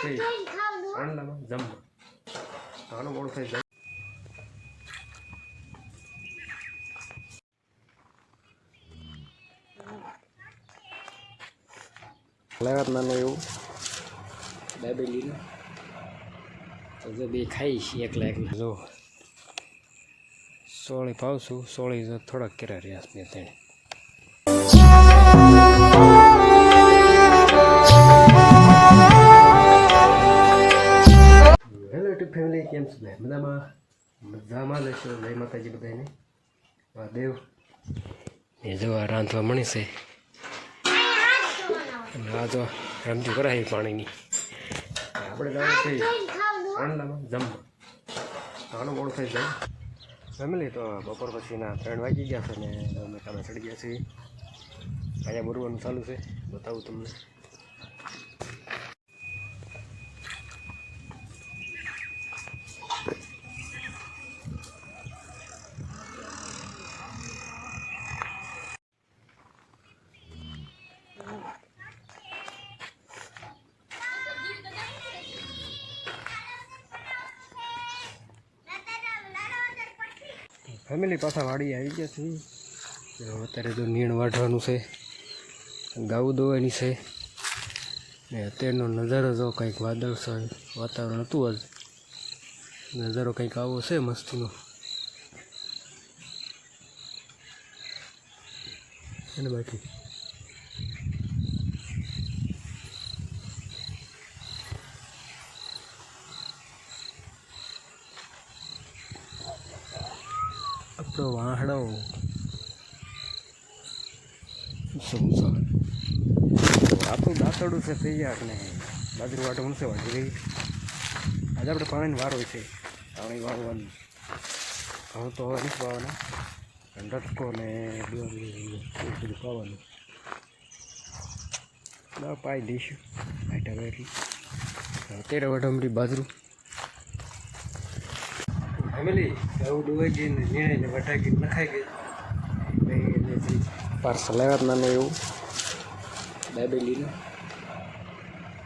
છે આંડામાં જમવા. આનું મોડું થઈ જાય. લાવત નાનું એવું. દાબેલીનું. તો જો બે ખાઈશ એકલા એકલા. જો સોળી પાવશું સોળી જો થોડાક કર્યા રહ્યા મેં તેણે ફેમિલી બધામાં બધામાં લેશો જય માતાજી બધાને દેવ એ જોવા રાંધવા મળી છે. આ જો રમતી કરાવી પાણીની. આપણે જવાનું છે આણલામાં જમવા. ઘણું મોડું થઈ જાય. ફેમિલી તો બપોર પછીના ત્રણ વાગી ગયા છે ને અમે કામે ચડી ગયા છીએ. અહીંયા બોરવાનું ચાલુ છે. બતાવું તમને. ફેમિલી પાછા વાડી આવી ગયા છે અત્યારે તો નીણ વાઢવાનું છે, ગાવું દોવાની છે. ને અત્યારનો નજારો જો કંઈક વાદળ છે વાતાવરણ હતું આજ. નજારો કંઈક આવો છે મસ્તીનો. અને બાકી? આપણો વાહડો આપણું દાંતડું છે થઈ જાય ને. બાજરી વાટો મળશે વાટી રહી. આજે આપણે પાણીની વાર હોય છે. પાણી વાવવાનું ઘઉં તો હવે નથી વાવવાના. રટકો ને બધું પાવાનું પાઈ દઈશું. હવે એટલી. બાજરું. ફેમિલી ઘઉં ડૂબાઈ ગઈ ને વટાઈ નખાઈ ગઈ પાર્સલ આવ્યા નાનું એવું. દાબેલીનું.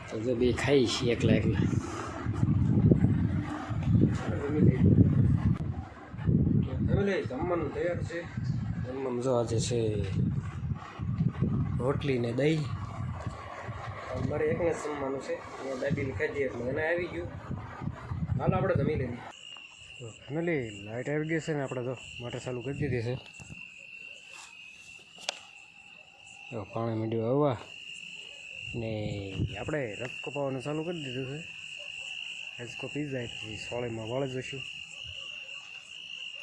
તો જો બે ખાઈ છીએ એકલા એકલા. જમવાનું તૈયાર છે. જમવાનું જો આજે છે રોટલી ને દહીં. મારે એકને જમવાનું છે. અહીંયા દાદી ખાધી એટલે એને આવી ગયું. હાલ આપણે જમી લઈએ. ફેમિલી લાઇટ આવી ગઈ છે ને આપણે તો મોટર ચાલુ કરી દીધી છે. જો પાણી મીડિયું આવવા ને આપણે રસકો કપાવવાનું ચાલુ કરી દીધું છે. રસ પી જાય પછી સોળીમાં વળ જશું.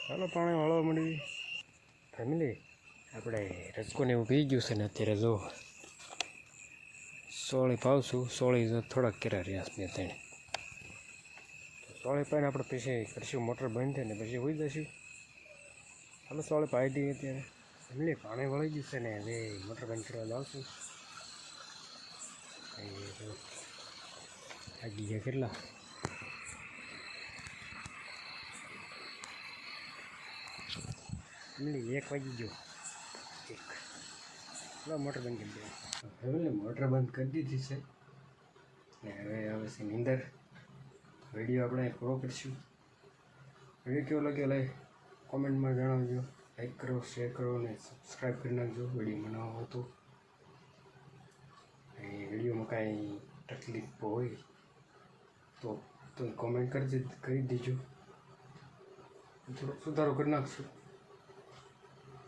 ચાલો પાણી વાળવા મળી ફેમિલી આપણે રસકોને એવું પી ગયું છે ને અત્યારે જો સોળી પાવશું. સોળી થોડાક કર્યા રહ્યા મેં તેણે સોળી પાઈને આપણે પછી કરશું, મોટર બંધ થઈને પછી હોઈ જશું ચાલો સોળે પાઈ દઈએ અત્યારે. એમને પાણી વળી ગયું છે ને હવે મોટર બંધ કરવા જાઉં આગી ગયા કેટલા? એમની એક વાગી ગયો. એક. મોટર બંધ કરી દે. હવે મોટર બંધ કરી દીધી છે. ને હવે આવે છે નીંદર. વીડિયો આપણે પૂરો કરીશું. વીડિયો કેવો લાગ્યો લાઈક? કોમેન્ટમાં જણાવજો. લાઈક કરો, શેર કરો અને સબસ્ક્રાઈબ કરી નાખજો. વીડિયો બનાવવો હતો એ વિડીયોમાં કાંઈ તકલીફ હોય તો તો કોમેન્ટ કરી કરી દેજો. થોડોક સુધારો કરી નાખશું.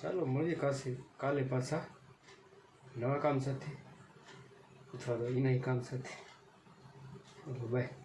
ચાલો, મળીએ કાશે, કાલે પાછા નવા કામ સાથે. અથવા તો એના કામ સાથે. બાય